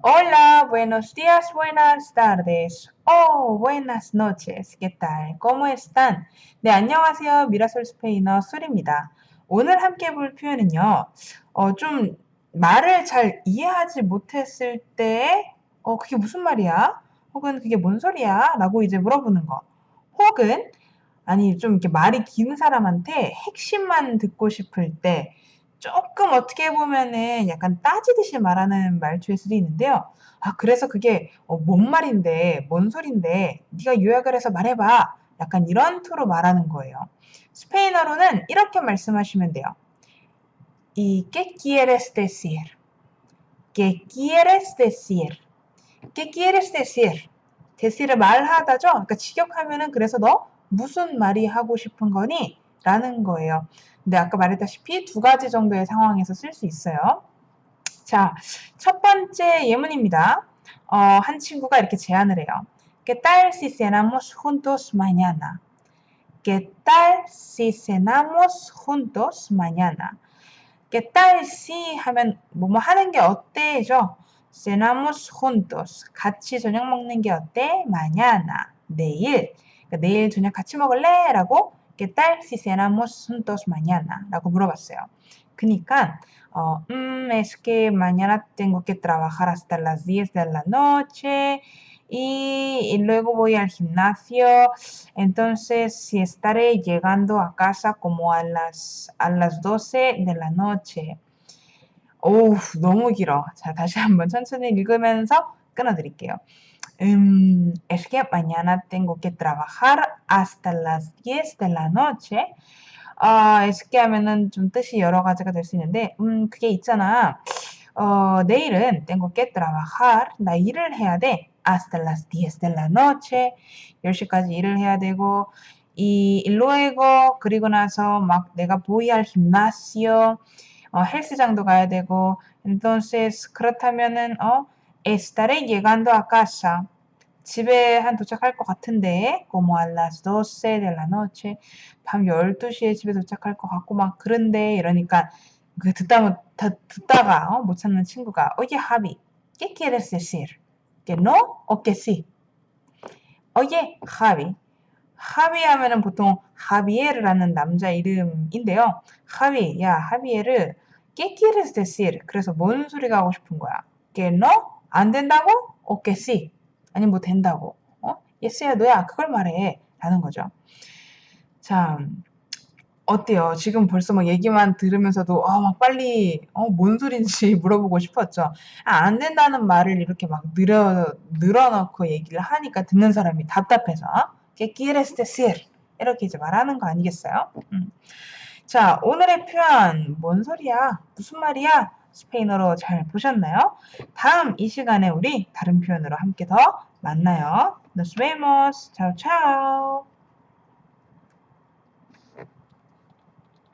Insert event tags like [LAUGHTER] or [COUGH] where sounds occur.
Hola, buenos días, buenas tardes. Oh, buenas noches. ¿Qué tal? ¿Cómo están? 네, 안녕하세요. 미라솔 스페인어 술입니다. 오늘 함께 볼 표현은요. 어, 좀 말을 잘 이해하지 못했을 때, 어, 그게 무슨 말이야? 혹은 그게 뭔 소리야? 라고 이제 물어보는 거. 혹은, 아니, 좀 이렇게 말이 긴 사람한테 핵심만 듣고 싶을 때, 조금 어떻게 보면은 약간 따지듯이 말하는 말투일 수도 있는데요. 아, 그래서 그게 어, 뭔 말인데, 뭔 소린데, 네가 요약을 해서 말해봐. 약간 이런 투로 말하는 거예요. 스페인어로는 이렇게 말씀하시면 돼요. ¿Y qué quieres decir? ¿Qué quieres decir? ¿Qué quieres decir? decir을 말하다죠? 그러니까 직역하면은 그래서 너 무슨 말이 하고 싶은 거니? 라는 거예요. 근데 아까 말했다시피 두 가지 정도의 상황에서 쓸 수 있어요. 자, 첫 번째 예문입니다. 어, 한 친구가 이렇게 제안을 해요. ¿Qué tal si cenamos juntos mañana? ¿Qué tal si cenamos juntos mañana? ¿Qué tal si 하면 뭐뭐 하는 게 어때죠? cenamos juntos 같이 저녁 먹는 게 어때? mañana 내일 그러니까 내일 저녁 같이 먹을래? 라고 ¿Qué tal si cenamos juntos mañana? 라고 물어봤어요. 그니까 어, 음, es que mañana tengo que trabajar hasta las 10 de la noche y, y, luego voy al gimnasio. Entonces, si estaré llegando a casa como a las, a las 12 de la noche. 오, 너무 길어. 자, 다시 한번 천천히 읽으면서 끊어드릴게요. Um, es que mañana tengo que trabajar hasta las 10 de la noche. 아, es que 하면은 좀 뜻이 여러 가지가 될 수 있는데, 음, 그게 있잖아. 어, 내일은 tengo que trabajar. 나 일을 해야 돼. hasta las 10 de la noche. 10시까지 일을 해야 되고, 이 luego 그리고 나서 막 내가 al gimnasio. 어, 헬스장도 가야 되고, entonces 그렇다면은 어 estaré llegando a casa. 집에 한 도착할 것 같은데, como a las 12 de la noche. 밤 12시에 집에 도착할 것 같고, 막 그런데, 이러니까, 그 듣다, 듣다가, 어, 못 찾는 친구가, oye, Javi, ¿qué quieres decir? ¿Que no o que sí? oye, Javi. 하비 하면은 보통 하비에르라는 남자 이름인데요. 하비, 야, 하비에르, ¿qué quieres decir? 그래서 뭔 소리가 하고 싶은 거야? que no? 안 된다고? 오케이, 씨. 아니, 뭐 된다고. 어? 예스야, 너야. 그걸 말해. 라는 거죠. 자, 어때요? 지금 벌써 막 얘기만 들으면서도, 아, 막 빨리, 어, 뭔 소린지 [LAUGHS] 물어보고 싶었죠. 아, 안 된다는 말을 이렇게 막 늘어, 늘어놓고 얘기를 하니까 듣는 사람이 답답해서, que quieres decir? 이렇게 이제 말하는 거 아니겠어요? 음. 자, 오늘의 표현, 뭔 소리야? 무슨 말이야? 스페인어로 잘 보셨나요? 다음 이 시간에 우리 다른 표현으로 함께 더 만나요. Nos vemos. Chao, chao.